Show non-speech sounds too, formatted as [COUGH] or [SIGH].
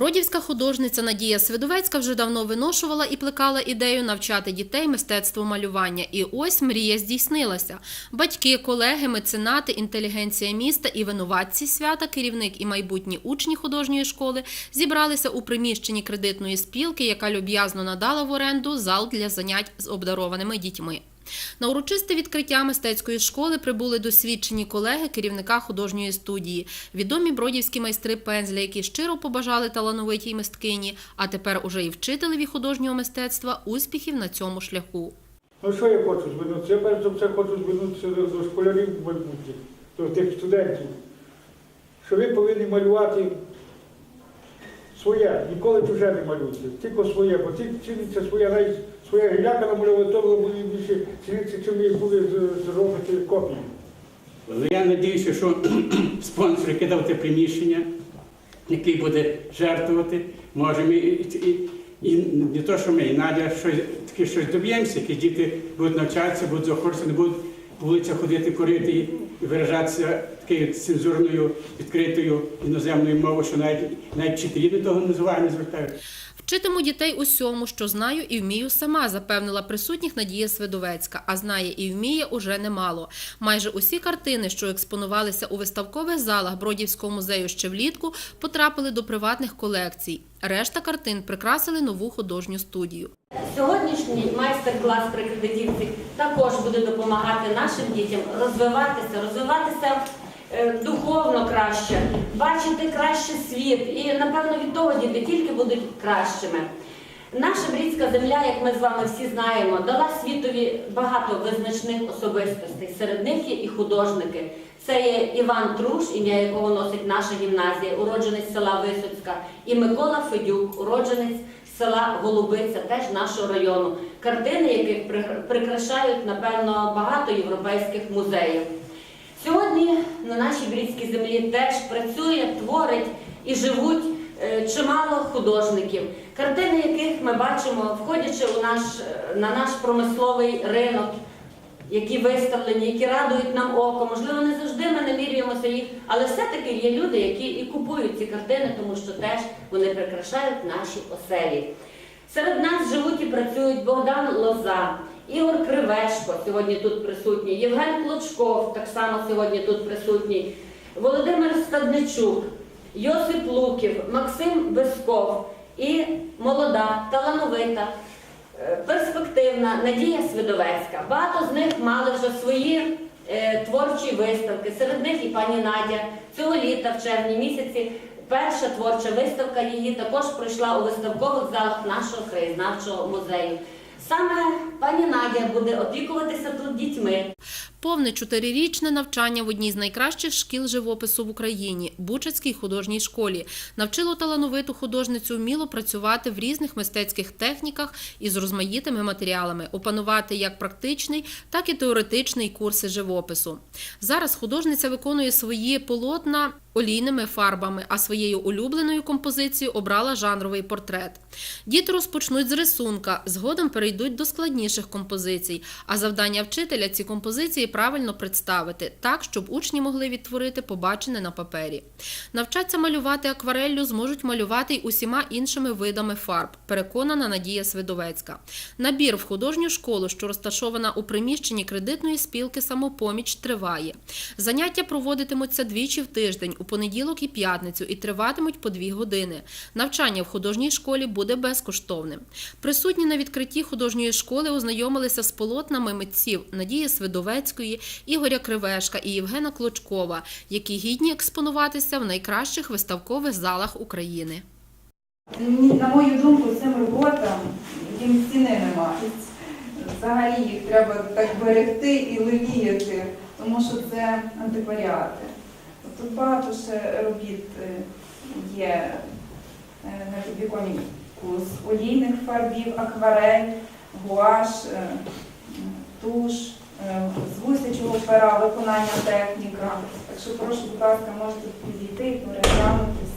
Бродівська художниця Надія Свидовецька вже давно виношувала і плекала ідею навчати дітей мистецтву малювання. І ось мрія здійснилася. Батьки, колеги, меценати, інтелігенція міста і винуватці свята, керівник і майбутні учні художньої школи зібралися у приміщенні кредитної спілки, яка люб'язно надала в оренду зал для занять з обдарованими дітьми. На урочисте відкриття мистецької школи прибули досвідчені колеги керівника художньої студії, відомі бродівські майстри пензля, які щиро побажали талановитій мисткині, а тепер уже і вчителеві художнього мистецтва успіхів на цьому шляху. Ну що я хочу звернутися? Я перш за все хочу звернутися до, школярів майбутніх, до тих студентів, що ви повинні малювати своє, ніколи чуже не малюйте, тільки своє, бо тільки ціниться своє, навіть своя гіляка намалювати, то ціниться, чим ви були з- зробити копії. Я сподіваюся, що [CLEARS THROAT] спонсор, який дав те приміщення, який буде жертвувати, може ми і, і, і не то, що ми, і Надя щось, таке щось доб'ємося, які діти будуть навчатися, будуть захочені, не будуть по вулицях ходити, курити і виражатися такою цензурною, відкритою іноземною мовою, що навіть, навіть вчителі до того не звертають. Вчитиму дітей усьому, що знаю і вмію сама, запевнила присутніх Надія Свидовецька. А знає і вміє уже немало. Майже усі картини, що експонувалися у виставкових залах Бродівського музею ще влітку, потрапили до приватних колекцій. Решта картин прикрасили нову художню студію. Сьогоднішній майстер-клас при кредитівці також буде допомагати нашим дітям розвиватися, розвиватися духовно краще, бачити краще світ. І напевно від того діти тільки будуть кращими. Наша брідська земля, як ми з вами всі знаємо, дала світові багато визначних особистостей. Серед них є і художники. Це є Іван Труш, ім'я якого носить наша гімназія, уродженець села Висоцька, і Микола Федюк, уродженець села Голубиця, теж нашого району. Картини, яких прикрашають, напевно, багато європейських музеїв. Сьогодні на нашій брідській землі теж працює, творить і живуть е, чимало художників, картини яких ми бачимо, входячи у наш, е, на наш промисловий ринок, які виставлені, які радують нам око. Можливо, не завжди ми намірюємося їх, але все-таки є люди, які і купують ці картини, тому що теж вони прикрашають наші оселі. Серед нас живуть і працюють Богдан Лоза, Ігор Кривешко сьогодні тут присутній, Євген Клочков так само сьогодні тут присутній, Володимир Стадничук, Йосип Луків, Максим Бесков і молода, талановита, е, перспективна Надія Свидовецька. Багато з них мали вже свої е, творчі виставки. Серед них і пані Надя цього літа, в червні місяці, перша творча виставка її також пройшла у виставкових залах нашого краєзнавчого музею. Саме пані Надя буде опікуватися тут дітьми. Повне чотирирічне навчання в одній з найкращих шкіл живопису в Україні Бучацькій художній школі навчило талановиту художницю вміло працювати в різних мистецьких техніках із розмаїтими матеріалами, опанувати як практичний, так і теоретичний курси живопису. Зараз художниця виконує свої полотна олійними фарбами, а своєю улюбленою композицією обрала жанровий портрет. Діти розпочнуть з рисунка, згодом перейдуть до складніших композицій, а завдання вчителя ці композиції правильно представити так, щоб учні могли відтворити побачене на папері. Навчаться малювати аквареллю зможуть малювати й усіма іншими видами фарб, переконана Надія Свидовецька. Набір в художню школу, що розташована у приміщенні кредитної спілки самопоміч, триває. Заняття проводитимуться двічі в тиждень, у понеділок і п'ятницю, і триватимуть по дві години. Навчання в художній школі буде безкоштовним. Присутні на відкритті художньої школи ознайомилися з полотнами митців Надії Свидовецької, Ігоря Кривешка і Євгена Клочкова, які гідні експонуватися в найкращих виставкових залах України. На мою думку, цим роботам їм ціни нема. Взагалі їх треба так берегти і леліяти, тому що це антикваріати. Тут багато ще робіт е, є е, на підвіконні з олійних фарбів, акварель, гуаш, е, туш, е, з гусячого пера, виконання техніка. Так що прошу, будь ласка, можете підійти і переглянути.